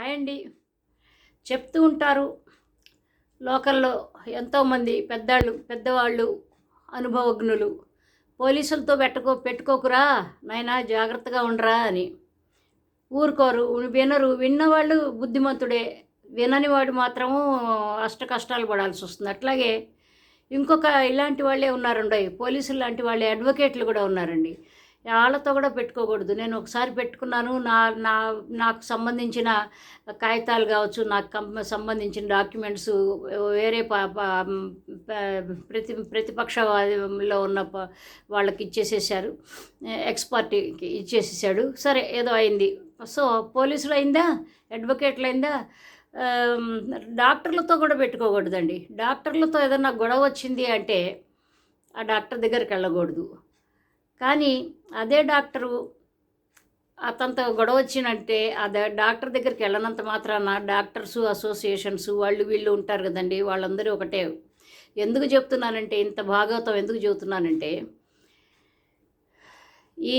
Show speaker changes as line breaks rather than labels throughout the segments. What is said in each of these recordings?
Hi అండి. చెప్తూ ఉంటారు లోకల్లో ఎంతోమంది పెద్దాళ్ళు పెద్దవాళ్ళు అనుభవజ్ఞులు. పోలీసులతో పెట్టుకో పెట్టుకోకురా నాయనా జాగ్రత్తగా ఉండరా అని. ఊరుకోరు వినరు. విన్నవాళ్ళు బుద్ధిమంతుడే. వినని వాడు మాత్రము అష్ట కష్టాలు పడాల్సి వస్తుంది. అట్లాగే ఇంకొక ఇలాంటి వాళ్ళే ఉన్నారండి పోలీసులు లాంటి వాళ్ళే అడ్వకేట్లు కూడా ఉన్నారండి. వాళ్ళతో కూడా పెట్టుకోకూడదు. నేను ఒకసారి పెట్టుకున్నాను. నా నా నాకు సంబంధించిన కాగితాలు కావచ్చు నాకు సంబంధించిన డాక్యుమెంట్స్ వేరే ప్రతి ప్రతిపక్షంలో ఉన్న వాళ్ళకి ఇచ్చేసేసారు. ఎక్స్పర్ట్కి ఇచ్చేసేసాడు. సరే ఏదో అయింది. సో పోలీసులు అయిందా? అడ్వకేట్లు అయిందా? డాక్టర్లతో కూడా పెట్టుకోకూడదండి. డాక్టర్లతో ఏదన్నా గొడవ వచ్చింది అంటే ఆ డాక్టర్ దగ్గరికి వెళ్ళకూడదు. కానీ అదే డాక్టరు అతనితో గొడవ వచ్చినంటే ఆ డాక్టర్ దగ్గరికి వెళ్ళనంత మాత్రాన డాక్టర్స్ అసోసియేషన్స్ వాళ్ళు వీళ్ళు ఉంటారు కదండి వాళ్ళందరూ ఒకటే. ఎందుకు చెప్తున్నానంటే ఇంత భాగవతం ఎందుకు చెబుతున్నానంటే ఈ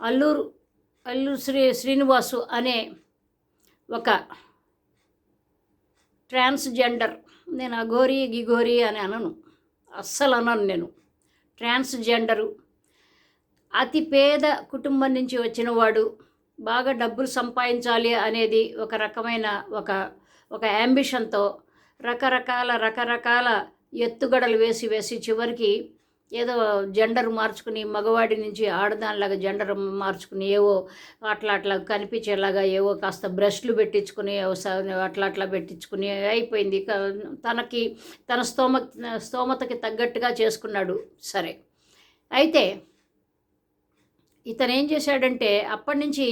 అల్లూరు అల్లూరు శ్రీ శ్రీనివాసు అనే ఒక ట్రాన్స్జెండర్ నేను అఘోరి గిఘోరి అని అనను. అస్సలు అనను నేను. ట్రాన్స్జెండరు. అతి పేద కుటుంబం నుంచి వచ్చిన వాడు బాగా డబ్బులు సంపాదించాలి అనేది ఒక రకమైన ఒక ఒక యాంబిషన్తో రకరకాల రకరకాల ఎత్తుగడలు వేసి వేసి చివరికి ఏదో జెండర్ మార్చుకుని మగవాడి నుంచి ఆడదానిలాగా జెండర్ మార్చుకుని ఏవో అట్లా అట్లా కనిపించేలాగా ఏవో కాస్త బ్రష్లు పెట్టించుకుని ఏవో అట్లా అట్లా పెట్టించుకుని అయిపోయింది. తనకి తన స్తోమ స్తోమతకి తగ్గట్టుగా చేసుకున్నాడు. సరే. అయితే ఇతను ఏం చేశాడంటే అప్పటి నుంచి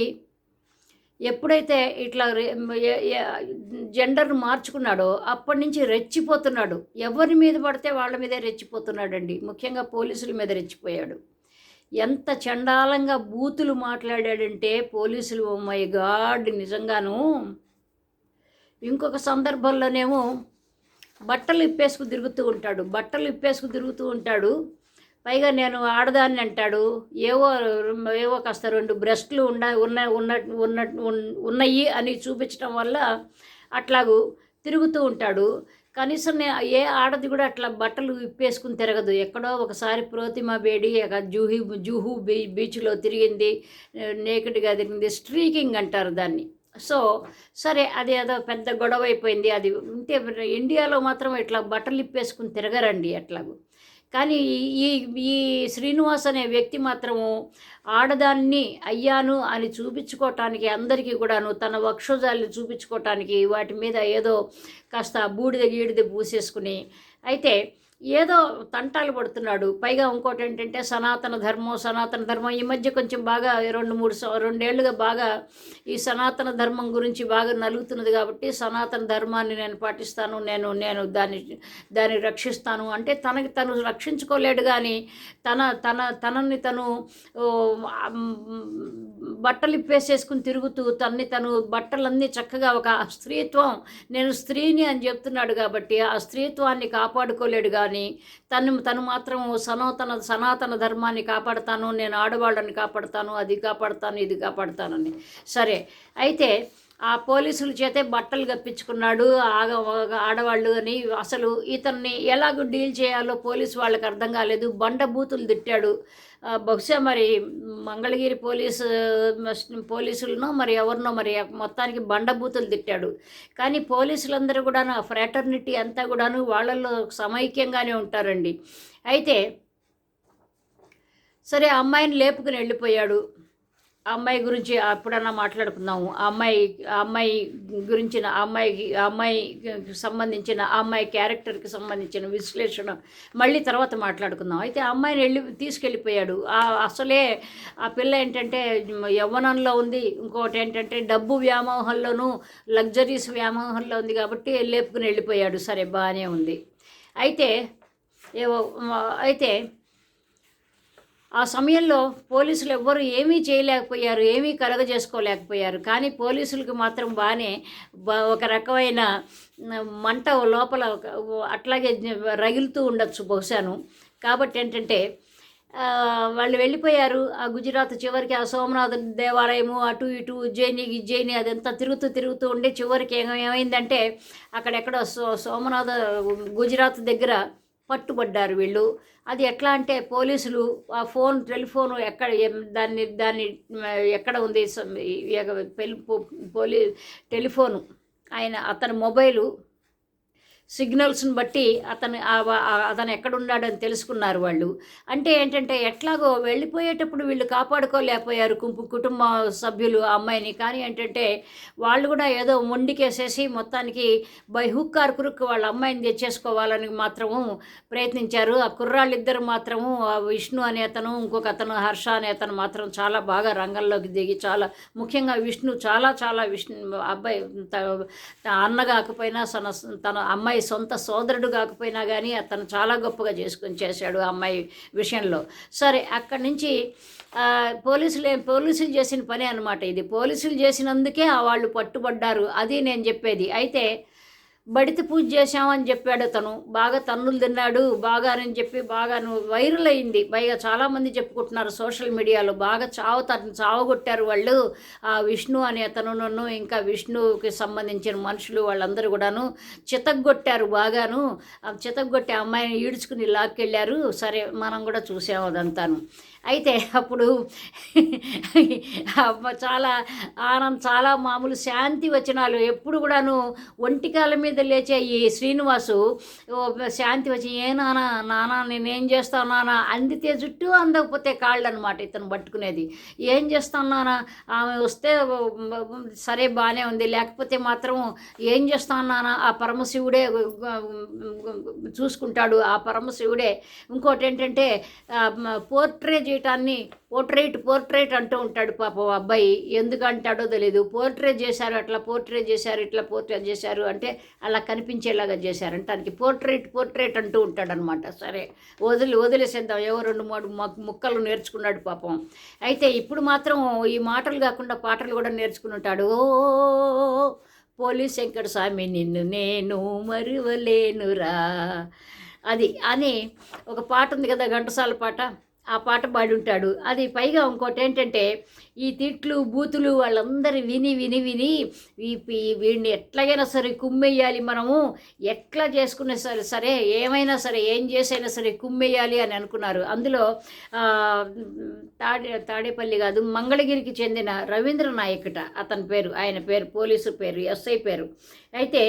ఎప్పుడైతే ఇట్లా జెండర్ను మార్చుకున్నాడో అప్పటి నుంచి రెచ్చిపోతున్నాడు. ఎవరి మీద పడితే వాళ్ళ మీదే రెచ్చిపోతున్నాడండి. ముఖ్యంగా పోలీసుల మీద రెచ్చిపోయాడు. ఎంత చండాలంగా బూతులు మాట్లాడాడంటే పోలీసులు మై గాడ్ నిజంగాను. ఇంకొక సందర్భంలోనేమో బట్టలు ఇప్పేసుకు తిరుగుతూ ఉంటాడు. బట్టలు ఇప్పేసుకు తిరుగుతూ ఉంటాడు. పైగా నేను ఆడదాన్ని అంటాడు. ఏవో ఏవో కాస్త రెండు బ్రెస్ట్లు ఉన్న ఉన్న ఉన్న ఉన్న ఉన్- ఉన్నాయి అని చూపించడం వల్ల అట్లాగూ తిరుగుతూ ఉంటాడు. కనీసం ఏ ఆడది కూడా అట్లా బట్టలు ఇప్పేసుకుని తిరగదు. ఎక్కడో ఒకసారి ప్రోతిమ బేడి జూహి జూహు బీ బీచ్లో తిరిగింది నేకెడ్గా తిరిగింది స్ట్రీకింగ్ అంటారు దాన్ని. సో సరే అది ఏదో పెద్ద గొడవ అయిపోయింది. అది ఉంటే ఇండియాలో మాత్రం ఇట్లా బట్టలు ఇప్పేసుకుని తిరగరండి అట్లాగూ. కానీ ఈ ఈ శ్రీనివాస్ అనే వ్యక్తి మాత్రము ఆడదాన్ని అయ్యాను అని చూపించుకోవటానికి అందరికీ కూడాను తన వక్షోజాలను చూపించుకోవటానికి వాటి మీద ఏదో కాస్త బూడిద గీడిద పూసేసుకుని అయితే ఏదో తంటాలు పడుతున్నాడు. పైగా ఇంకోటి ఏంటంటే సనాతన ధర్మం సనాతన ధర్మం ఈ మధ్య కొంచెం బాగా రెండు మూడు రెండేళ్ళుగా బాగా ఈ సనాతన ధర్మం గురించి బాగా నలుగుతున్నది కాబట్టి సనాతన ధర్మాన్ని నేను పాటిస్తాను నేను నేను దాన్ని దాన్ని రక్షిస్తాను. అంటే తనకి తను రక్షించుకోలేడు కానీ తన తన తనని తను బట్టలు ఇప్పేసేసుకుని తిరుగుతూ తన్ని తను బట్టలన్నీ చక్కగా ఒక స్త్రీత్వం నేను స్త్రీని అని చెప్తున్నాడు కాబట్టి ఆ స్త్రీత్వాన్ని కాపాడుకోలేడు కానీ తను తను మాత్రం సనాతన సనాతన ధర్మాన్ని కాపాడతాను నేను ఆడవాళ్ళని కాపాడతాను అది కాపాడతాను ఇది కాపాడతానని. సరే అయితే ఆ పోలీసుల చేతే బట్టలు కప్పించుకున్నాడు ఆగ ఆడవాళ్ళు అని అసలు ఇతన్ని ఎలాగ డీల్ చేయాలో పోలీసు వాళ్ళకి అర్థం కాలేదు. బండ బూతులు తిట్టాడు. బహుశా మరి మంగళగిరి పోలీసు పోలీసులనో మరి ఎవరినో మరి మొత్తానికి బండ బూతులు తిట్టాడు. కానీ పోలీసులందరూ కూడాను ఫ్రాటర్నిటీ అంతా కూడాను వాళ్ళల్లో సమైక్యంగానే ఉంటారండి. అయితే సరే అమ్మాయిని లేపుకుని వెళ్ళిపోయాడు. ఆ అమ్మాయి గురించి అప్పుడన్నా మాట్లాడుకుందాము. ఆ అమ్మాయి ఆ అమ్మాయి గురించిన ఆ అమ్మాయికి ఆ అమ్మాయికి సంబంధించిన ఆ అమ్మాయి క్యారెక్టర్కి సంబంధించిన విశ్లేషణ మళ్ళీ తర్వాత మాట్లాడుకుందాం. అయితే ఆ అమ్మాయిని వెళ్ళి తీసుకెళ్ళిపోయాడు. ఆ అసలే ఆ పిల్ల ఏంటంటే యవ్వనంలో ఉంది. ఇంకోటి ఏంటంటే డబ్బు వ్యామోహంలోనూ లగ్జరీస్ వ్యామోహంలో ఉంది కాబట్టి లేపుకుని వెళ్ళిపోయాడు. సరే బాగానే ఉంది. అయితే ఏవో అయితే ఆ సమయంలో పోలీసులు ఎవ్వరు ఏమీ చేయలేకపోయారు ఏమీ కలగజేసుకోలేకపోయారు. కానీ పోలీసులకు మాత్రం బాగానే ఒక రకమైన మంట లోపల అట్లాగే రగులుతూ ఉండొచ్చు బహుశాను. కాబట్టి ఏంటంటే వాళ్ళు వెళ్ళిపోయారు. ఆ గుజరాత్ చివరికి ఆ సోమనాథ దేవాలయము అటు ఇటు ఉజ్జయిని గిజ్జయిని అదంతా తిరుగుతూ తిరుగుతూ ఉండి చివరికి ఏమైందంటే అక్కడెక్కడ సో సోమనాథ గుజరాత్ దగ్గర పట్టుబడ్డారు వీళ్ళు అది ఎట్లా అంటే పోలీసులు ఆ ఫోన్ టెలిఫోన్ ఎక్కడ దాన్ని దాన్ని ఎక్కడ ఉంది పోలీ టెలిఫోను ఆయన అతని మొబైలు సిగ్నల్స్ని బట్టి అతను అతను ఎక్కడున్నాడని తెలుసుకున్నారు వాళ్ళు. అంటే ఏంటంటే ఎట్లాగో వెళ్ళిపోయేటప్పుడు వీళ్ళు కాపాడుకోలేకపోయారు కుంపు కుటుంబ సభ్యులు ఆ అమ్మాయిని. కానీ ఏంటంటే వాళ్ళు కూడా ఏదో మొండికేసేసి మొత్తానికి బై హుక్ ఆర్ కురుక్ వాళ్ళ అమ్మాయిని తెచ్చేసుకోవాలని మాత్రము ప్రయత్నించారు. ఆ కుర్రాళ్ళిద్దరు మాత్రము ఆ విష్ణు అనే అతను ఇంకొక అతను హర్ష అనే అతను మాత్రం చాలా బాగా రంగంలోకి దిగి చాలా ముఖ్యంగా విష్ణు చాలా చాలా విష్ణు అబ్బాయి అన్న కాకపోయినా తన తన అమ్మాయి సొంత సోదరుడు కాకపోయినా కానీ అతను చాలా గొప్పగా చేసుకొని చేశాడు ఆ అమ్మాయి విషయంలో. సరే అక్కడి నుంచి పోలీసులు పోలీసులు చేసిన పని అనమాట ఇది. పోలీసులు చేసినందుకే వాళ్ళు పట్టుబడ్డారు. అది నేను చెప్పేది. అయితే బడితి పూజ చేశామని చెప్పాడు తను. బాగా తన్నులు తిన్నాడు. బాగా అని చెప్పి బాగా వైరల్ అయింది. పైగా చాలామంది చెప్పుకుంటున్నారు సోషల్ మీడియాలో. బాగా చావు తను చావగొట్టారు వాళ్ళు. ఆ విష్ణు అనే అతను నన్ను ఇంకా విష్ణుకి సంబంధించిన మనుషులు వాళ్ళందరూ కూడాను చితగ్గొట్టారు బాగాను. ఆ ఆ అమ్మాయిని ఈడ్చుకుని లాక్కెళ్ళారు. సరే మనం కూడా చూసాము అదంతాను. అయితే అప్పుడు చాలా ఆనంద్ చాలా మామూలు శాంతి వచనాలు. ఎప్పుడు కూడాను ఒంటికాల మీద లేచే ఈ శ్రీనివాసు ఓ శాంతి వచ్చి ఏ నానా నానా నేనేం చేస్తాను నానా? అందితే జుట్టు అందకపోతే కాళ్ళు అనమాట ఇతను పట్టుకునేది. ఏం చేస్తాను నానా? ఆమె వస్తే సరే బాగానే ఉంది. లేకపోతే మాత్రం ఏం చేస్తాను నానా? ఆ పరమశివుడే చూసుకుంటాడు. ఆ పరమశివుడే. ఇంకోటి ఏంటంటే పోర్ట్రేట్ చేయటాన్ని పోర్ట్రేట్ పోర్ట్రేట్ అంటూ ఉంటాడు పాపం అబ్బాయి. ఎందుకు అంటాడో తెలియదు పోర్ట్రేట్ చేశారు అట్లా పోర్ట్రేట్ చేశారు ఇట్లా పోర్ట్రేట్ చేశారు అంటే అలా కనిపించేలాగా చేశారంట దానికి పోర్ట్రేట్ పోర్ట్రేట్ అంటూ ఉంటాడనమాట సరే వదిలి వదిలేసేద్దాం. ఏవో రెండు మూడు ముక్కలు నేర్చుకున్నాడు పాపం. అయితే ఇప్పుడు మాత్రం ఈ మాటలు కాకుండా పాటలు కూడా నేర్చుకుని ఉంటాడు. ఓ పోలీస్ వెంకట స్వామి నిన్ను నేను మరువలేనురా. అది అని ఒక పాట ఉంది కదా ఘంటసాల పాట? ఆ పాట పాడుంటాడు. అది పైగా ఇంకోటి ఏంటంటే ఈ తిట్లు బూతులు వాళ్ళందరూ విని విని విని వీడిని ఎట్లాగైనా సరే కుమ్మేయాలి మనము. ఎట్లా చేసుకునే సరే సరే ఏమైనా సరే ఏం చేసైనా సరే కుమ్మేయాలి అని అనుకున్నారు. అందులో తాడే తాడేపల్లి కాదు మంగళగిరికి చెందిన రవీంద్ర నాయకట అతని పేరు ఆయన పేరు పోలీసు పేరు ఎస్ఐ పేరు. అయితే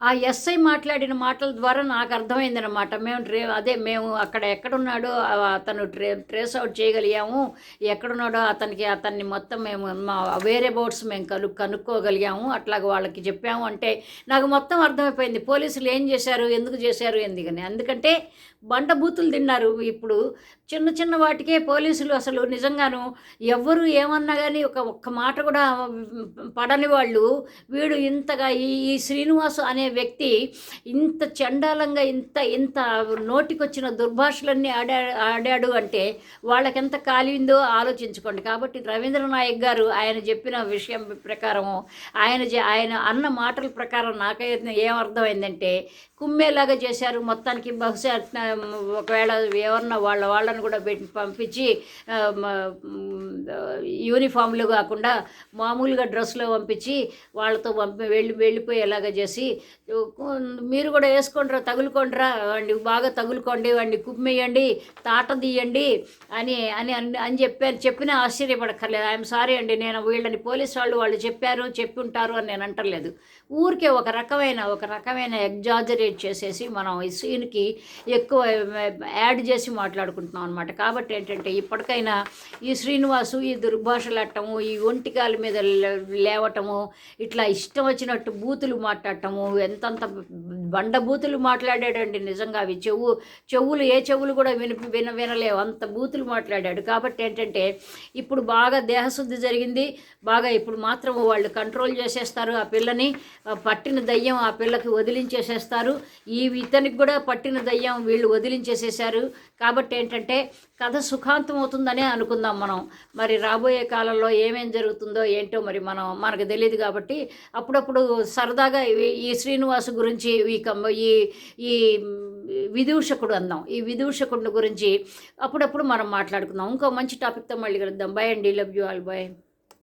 ఆ ఎస్ఐ మాట్లాడిన మాటల ద్వారా నాకు అర్థమైందనమాట మేము ట్రే అదే మేము అక్కడ ఎక్కడున్నాడో అతను ట్రే ట్రేస్ అవుట్ చేయగలిగాము. ఎక్కడున్నాడో అతనికి అతన్ని మొత్తం మేము మా వేరే బోర్డ్స్ మేము కను కనుక్కోగలిగాము. అట్లాగ వాళ్ళకి చెప్పాము అంటే నాకు మొత్తం అర్థమైపోయింది. పోలీసులు ఏం చేశారు ఎందుకు చేశారు ఎందుకని. ఎందుకంటే బండ బూతులు తిన్నారు ఇప్పుడు. చిన్న చిన్న వాటికే పోలీసులు అసలు నిజంగాను ఎవ్వరు ఏమన్నా కానీ ఒక ఒక్క మాట కూడా పడని వాళ్ళు. వీడు ఇంతగా ఈ ఈ శ్రీనివాసు అనే వ్యక్తి ఇంత చండాలంగా ఇంత ఇంత నోటికొచ్చిన దుర్భాషలన్నీ ఆడా ఆడాడు అంటే వాళ్ళకెంత కాలిందో ఆలోచించుకోండి. కాబట్టి రవీంద్ర నాయక్ గారు ఆయన చెప్పిన విషయం ప్రకారము ఆయన ఆయన అన్న మాటల ప్రకారం నాకైతే ఏమర్థమైందంటే కుమ్మేలాగా చేశారు. మొత్తానికి బహుశా ఒకవేళ ఎవరన్నా వాళ్ళ వాళ్ళని కూడా పెట్టి పంపించి యూనిఫామ్లు కాకుండా మామూలుగా డ్రెస్లో పంపించి వాళ్ళతో పంపి వెళ్ళి వెళ్ళిపోయేలాగా చేసి మీరు కూడా వేసుకోండిరా తగులుకోండిరా. వాడిని బాగా తగులుకోండి వాడిని కుమ్మేయండి తాట తీయండి అని అని అని- అని చెప్పారు. చెప్పినా ఆశ్చర్యపడక్కర్లేదు. ఐఎమ్ సారీ అండి నేను వీళ్ళని పోలీస్ వాళ్ళు వాళ్ళు చెప్పారు చెప్పి ఉంటారు అని నేను అంటలేదు ఊరికే ఒక రకమైన ఒక రకమైన ఎగ్జాజరేట్ చేసేసి మనం ఈ సీన్కి ఎక్కువ యాడ్ చేసి మాట్లాడుకుంటున్నాం అనమాట కాబట్టి ఏంటంటే ఇప్పటికైనా ఈ శ్రీనివాసు ఈ దుర్భాషలాడటము ఈ ఒంటికాల మీద లే- లేవటము ఇట్లా ఇష్టం వచ్చినట్టు బూతులు మాట్లాడటము tanta బండ బూతులు మాట్లాడాడండి నిజంగా అవి. చెవు చెవులు ఏ చెవులు కూడా విని విన వినలేవు. అంత బూతులు మాట్లాడాడు. కాబట్టి ఏంటంటే ఇప్పుడు బాగా దేహశుద్ధి జరిగింది. బాగా ఇప్పుడు మాత్రం వాళ్ళు కంట్రోల్ చేసేస్తారు ఆ పిల్లని. పట్టిన దయ్యం ఆ పిల్లకి వదిలించేసేస్తారు. ఈ ఇతనికి కూడా పట్టిన దయ్యం వీళ్ళు వదిలించేసేసారు కాబట్టి ఏంటంటే కథ సుఖాంతం అవుతుందనే అనుకుందాం మనం. మరి రాబోయే కాలంలో ఏమేం జరుగుతుందో ఏంటో మరి మనం మనకు తెలియదు కాబట్టి అప్పుడప్పుడు సరదాగా ఈ శ్రీనివాసు గురించి ఈ ఈ కమ్మ ఈ ఈ విదూషకుడు అందాం ఈ విదూషకుడిని గురించి అప్పుడప్పుడు మనం మాట్లాడుకుందాం. ఇంకో మంచి టాపిక్తో మళ్ళీ కలుద్దాం. బై అండి. Love you all bye